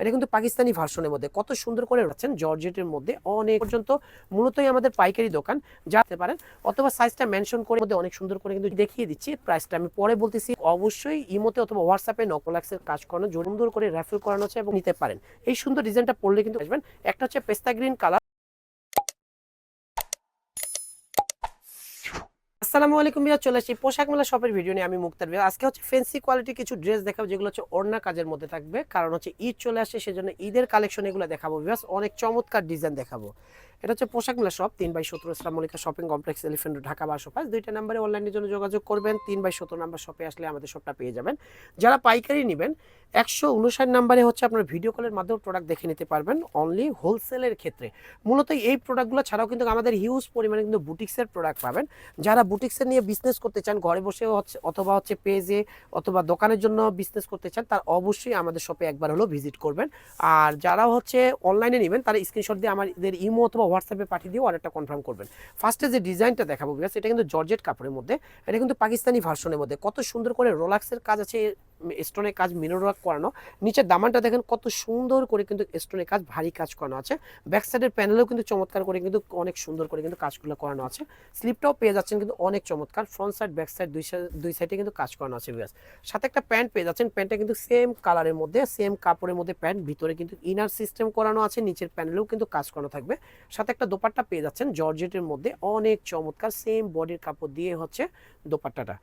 এটা কিন্তু পাকিস্তানি ভার্সনের মধ্যে। কত সুন্দর করে রাখছেন জর্জেটের মধ্যে। অনেক পর্যন্ত মূলতই আমাদের পাইকারি দোকান। যাতে পারেন, অথবা সাইজটা মেনশন করে মধ্যে অনেক সুন্দর করে কিন্তু দেখিয়ে দিচ্ছি প্রাইসটা আমি পরে বলতেছি, অবশ্যই ইমোতে অথবা হোয়াটসঅ্যাপে নকলাক্সের কাজ করানো সুন্দর করে রেফেল করানো হচ্ছে এবং নিতে পারেন। এই সুন্দর ডিজাইনটা পড়লে কিন্তু আসবেন। একটা হচ্ছে পেস্তা গ্রিন কালার আসসালামু আলাইকুম ভাইয়া চলে আসছি পোশাক মেলা শপের ভিডিও নিয়ে। আমি মুক্তার ভাইয়া আজকে হচ্ছে ফেন্সি কোয়ালিটি কিছু ড্রেস দেখাবো, যেগুলো হচ্ছে ওড়না কাজের মধ্যে থাকবে। কারণ হচ্ছে ঈদ চলে আসছে সেজন্য ঈদের কালেকশন এগুলো দেখাবো ভিউয়ার্স অনেক চমৎকার ডিজাইন দেখাবো। এটা হচ্ছে পোশাক মেলা শপ তিন বাই সতেরো Islam Mallika shopping complex elephant Dhaka বারোশো পাঁচ। দুইটা নাম্বারে অনলাইনের জন্য যোগাযোগ করবেন। তিন বাই সতেরো নাম্বার শপে আসলে আমাদের শপটা পেয়ে যাবেন। যারা পাইকারি নেবেন, একশো উনষাট নাম্বারে হচ্ছে আপনার ভিডিও কলের মাধ্যমে প্রোডাক্ট দেখে নিতে পারবেন অনলি হোলসেলের ক্ষেত্রে। মূলত এই প্রোডাক্টগুলো ছাড়াও কিন্তু আমাদের হিউজ পরিমাণে কিন্তু বুটিক্সের প্রোডাক্ট পাবেন। যারা বুটিক্সের নিয়ে বিজনেস করতে চান, ঘরে বসে হচ্ছে, অথবা হচ্ছে পেজে অথবা দোকানের জন্য বিজনেস করতে চান, তার অবশ্যই আমাদের শপে একবার হলো ভিজিট করবেন। আর যারা হচ্ছে অনলাইনে নেবেন, তারা স্ক্রিনশট দিয়ে আমাদের ইমো অথবা হোয়াটসঅ্যাপে পাঠিয়ে দিয়ে অর্ডারটা কনফার্ম করবেন। ফার্স্টে যে ডিজাইনটা দেখাবো বিকজ এটা কিন্তু জর্জেট কাপড়ের মধ্যে, এটা কিন্তু পাকিস্তানি ভার্সনের মধ্যে। কত সুন্দর করে রোলাক্সের কাজ আছে স্টোনের কাজ মিরর ওয়ার্ক করানো। নিচের দামানটা দেখেন কত সুন্দর করে কিন্তু স্টোনের কাজ, ভারী কাজ করানো আছে। ব্যাক সাইডের প্যানেলেও কিন্তু চমৎকার করে কিন্তু অনেক সুন্দর করে কিন্তু কাজগুলো করানো আছে। স্লিপটাও পেয়ে যাচ্ছেন কিন্তু অনেক চমৎকার। ফ্রন্ট সাইড ব্যাক সাইড দুই সাইড দুই সাইডে কিন্তু কাজ করানো আছে বিয়াস সাথে একটা প্যান্ট পেয়ে যাচ্ছেন। প্যান্টটা কিন্তু সেম কালারের মধ্যে সেম কাপড়ের মধ্যে প্যান্ট ভিতরে কিন্তু ইনার সিস্টেম করানো আছে, নিচের প্যানেলেও কিন্তু কাজ করানো থাকবে। সাথে একটা দোপাট্টা পেয়ে যাচ্ছেন, জর্জেটের মধ্যে অনেক চমৎকার সেম বডির কাপড় দিয়ে হচ্ছে দোপাট্টাটা।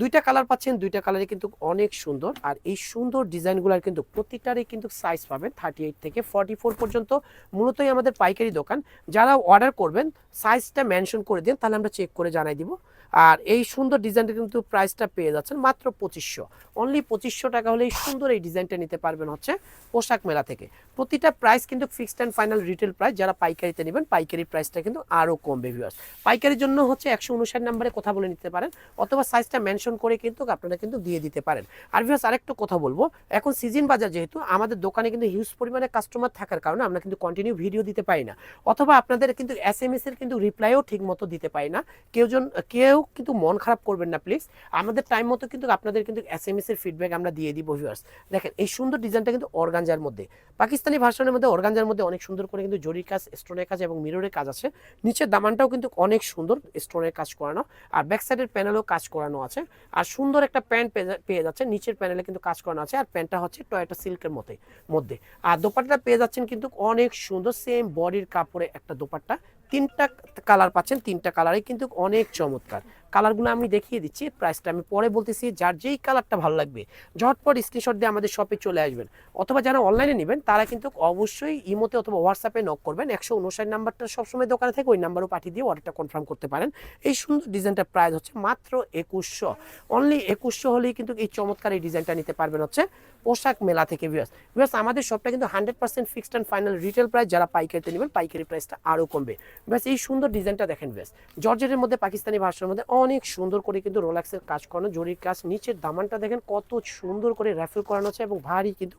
দুইটা কালার পাচ্ছেন, দুইটা কালারে কিন্তু অনেক সুন্দর। আর এই সুন্দর ডিজাইনগুলোর কিন্তু প্রতিটারই কিন্তু সাইজ পাবেন থার্টি এইট থেকে ফর্টি ফোর পর্যন্ত। মূলতই আমাদের পাইকারি দোকান। যারা অর্ডার করবেন সাইজটা মেনশন করে দিন, তাহলে আমরা চেক করে জানাই দিব। আর এই সুন্দর ডিজাইনটা কিন্তু প্রাইসটা পেয়ে যাচ্ছেন মাত্র পঁচিশশো। অনলি পঁচিশশো টাকা হলে এই সুন্দর এই ডিজাইনটা নিতে পারবেন হচ্ছে পোশাক মেলা থেকে। প্রতিটা প্রাইস কিন্তু fixed and final retail price যারা পাইকারিতে নেবেন, পাইকারি প্রাইসটা কিন্তু আরও কমবে ভিউয়ার্স পাইকারির জন্য হচ্ছে একশো উনষাট নাম্বারে কথা বলে নিতে পারেন, অথবা সাইজটা মেনশন করে কিন্তু আপনারা কিন্তু দিয়ে দিতে পারেন। আর ভিউয়ার্স আরেকটু কথা বলব, এখন সিজন বাজার যেহেতু, আমাদের দোকানে কিন্তু হিউজ পরিমাণে কাস্টমার থাকার কারণে আমরা কিন্তু কন্টিনিউ ভিডিও দিতে পারি না। অথবা আপনাদের কিন্তু এস এম এস এর কিন্তু রিপ্লাইও ঠিক মতো দিতে পারি না। কেউ জন, কেউ কিন্তু মন খারাপ করবেন না প্লিজ আমাদের টাইম মতো কিন্তু আপনাদের কিন্তু এস এম এস এর ফিডব্যাক আমরা দিয়ে দিব ভিউয়ার্স দেখেন, এই সুন্দর ডিজাইনটা কিন্তু অর্গানজার মধ্যে। পাকিস্তানি ভার্সনের মধ্যে অর্গানজার মধ্যে অনেক সুন্দর করে কিন্তু জরির কাজ স্টোনের কাজ এবং মিররের কাজ আছে। নিচের দামানটাও কিন্তু অনেক সুন্দর স্টোনের কাজ করানো। আর ব্যাক সাইডের প্যানেলও কাজ করানো আছে। আর সুন্দর একটা প্যান্ট পেয়ে যাচ্ছে নিচের প্যানেলে কিন্তু কাজ করানো আছে। আর প্যান্টটা হচ্ছে টয়টা সিল্কের মধ্যে মধ্যে। আর দোপাট্টা পেয়ে যাচ্ছেন কিন্তু অনেক সুন্দর সেম বডির কাপড়ে একটা দোপাট্টা। তিনটা কালার পাচ্ছেন তিনটা কালারই কিন্তু অনেক চমৎকার। কালারগুলো আমি দেখিয়ে দিচ্ছি প্রাইসটা আমি পরে বলতেছি, যার যেই কালারটা ভালো লাগবে, ঝটপট স্ক্রিনশট দিয়ে আমাদের শপে চলে আসবেন। অথবা যারা অনলাইনে নেবেন, তারা কিন্তু অবশ্যই ইমোতে অথবা হোয়াটসঅ্যাপে নক করবেন। একশো উনষাট নাম্বারটা সবসময় দোকানে থেকে ওই নাম্বারও পাঠিয়ে দিয়ে অর্ডারটা কনফার্ম করতে পারেন। এই সুন্দর ডিজাইনটার প্রাইস হচ্ছে মাত্র একুশশো। অনলি একুশশো হলেই কিন্তু এই চমৎকার এই ডিজাইনটা নিতে পারবেন হচ্ছে পোশাক মেলা থেকে ভিউয়ার্স ভিউয়ার্স আমাদের শপটা কিন্তু hundred percent fixed and final retail price যারা পাইকারিতে নেবেন, পাইকারি প্রাইসটা আরও কমবে। ব্যাস এই সুন্দর ডিজাইনটা দেখেন ব্যাস জর্জেটের মধ্যে পাকিস্তানি ভাষার মধ্যে অনেক সুন্দর করে কিন্তু রোলাক্সের কাজ করানো জরির কাজ, নিচের দামানটা দেখেন কত সুন্দর করে র্যাফেল করানো আছে এবং ভারী কিন্তু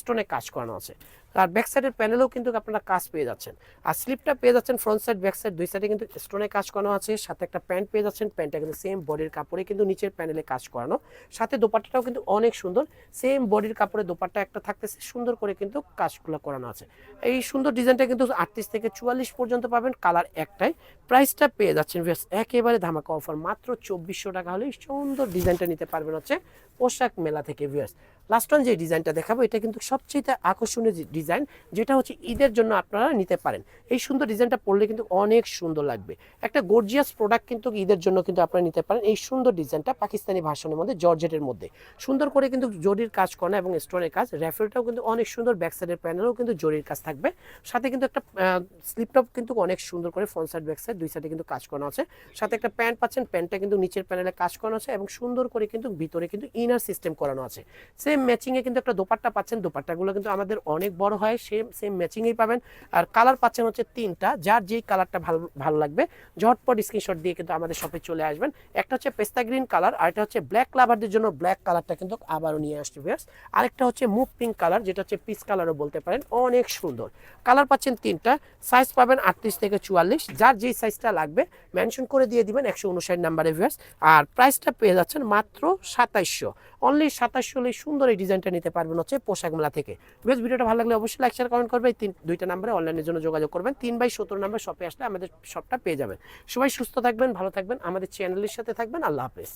স্টোনে কাজ করানো আছে। আর ব্যাক সাইডের প্যানেলেও কিন্তু আপনারা কাজ পেয়ে যাচ্ছেন। আর স্লিপটা পেয়ে যাচ্ছেন ফ্রন্ট সাইড ব্যাক সাইড দুই সাইডে কিন্তু স্টোনে কাজ করানো আছে, সাথে একটা প্যান্ট পেয়ে যাচ্ছেন প্যান্টটা কিন্তু সেম বডির কাপড়ে কিন্তু নিচের প্যানেলে কাজ করানো সাথে দোপাট্টাটাও কিন্তু অনেক সুন্দর সেম বডির কাপড়ে দোপাট্টা একটা থাকতেছে, সুন্দর করে কিন্তু কাজগুলো করানো আছে। এই সুন্দর ডিজাইনটা কিন্তু আটত্রিশ থেকে চুয়াল্লিশ পর্যন্ত পাবেন, কালার একটাই। প্রাইসটা পেয়ে যাচ্ছেন একেবারে ধামাকা অফার মাত্র চব্বিশশো টাকা হলে সুন্দর ডিজাইনটা নিতে পারবেন হচ্ছে পোশাক মেলা থেকে ভিউয়ার্স লাস্ট ওয়ান যে ডিজাইনটা দেখাবো, এটা কিন্তু সবচেয়ে আকর্ষণীয় ডিজাইন যেটা হচ্ছে ঈদের জন্য আপনারা নিতে পারেন। এই সুন্দর ডিজাইনটা পরলে কিন্তু অনেক সুন্দর লাগবে। একটা গর্জিয়াস প্রোডাক্ট কিন্তু ঈদের জন্য কিন্তু আপনারা নিতে পারেন এই সুন্দর ডিজাইনটা পাকিস্তানি ভাষণের মধ্যে, জর্জেটের মধ্যে। সুন্দর করে কিন্তু জরির কাজ করা এবং স্টোনের কাজ র্যাফেলটাও কিন্তু অনেক সুন্দর ব্যাক সাইডের প্যানেলও কিন্তু জরির কাজ থাকবে। সাথে কিন্তু একটা স্লিপটপ কিন্তু অনেক সুন্দর করে ফ্রন্ট সাইড ব্যাক সাইড দুই সাইডে কিন্তু কাজ করা আছে। সাথে একটা প্যান্ট পাচ্ছেন প্যান্টটা কিন্তু নিচের প্যানেলে কাজ করানো আছে এবং সুন্দর করে কিন্তু ভিতরে কিন্তু ইনার সিস্টেম করানো আছে। সেম ম্যাচিংয়ে কিন্তু একটা দোপাট্টা পাচ্ছেন, দোপাট্টাগুলো কিন্তু আমাদের অনেক বড় হয় সেম সেম ম্যাচিংয়েই পাবেন। আর কালার পাচ্ছেন হচ্ছে তিনটা, যার যেই কালারটা ভালো ভালো লাগবে, ঝটপট স্ক্রিনশট দিয়ে কিন্তু আমাদের শপে চলে আসবেন। একটা হচ্ছে পেস্তা গ্রিন কালার আর একটা হচ্ছে ব্ল্যাক লাভারদের জন্য ব্ল্যাক কালারটা কিন্তু আবারও নিয়ে আসছে ভিয়ার্স আরেকটা হচ্ছে মুভ পিঙ্ক কালার যেটা হচ্ছে পিস কালারও বলতে পারেন, অনেক সুন্দর। কালার পাচ্ছেন তিনটা সাইজ পাবেন আটত্রিশ থেকে চুয়াল্লিশ, যার যেই সাইজটা লাগবে মেনশন করে দিয়ে দিবেন একশো উনষাট নাম্বারে ভিউয়ার্স আর প্রাইসটা পেয়ে যাচ্ছেন মাত্র সাতাইশশো। অনলি সাতাশশো হলে সুন্দর এই ডিজাইনটা নিতে পারবেন হচ্ছে পোশাক মেলা থেকে। বেশ ভিডিওটা ভালো লাগলে অবশ্যই লাইক শেয়ার কমেন্ট করবে তিন দুইটা নাম্বারে অনলাইনের জন্য যোগাযোগ করবেন। তিন বাই সতেরো নাম্বার শপে আসলে আমাদের শপটা পেয়ে যাবেন। সবাই সুস্থ থাকবেন, ভালো থাকবেন, আমাদের চ্যানেলের সাথে থাকবেন। আল্লাহ হাফেজ।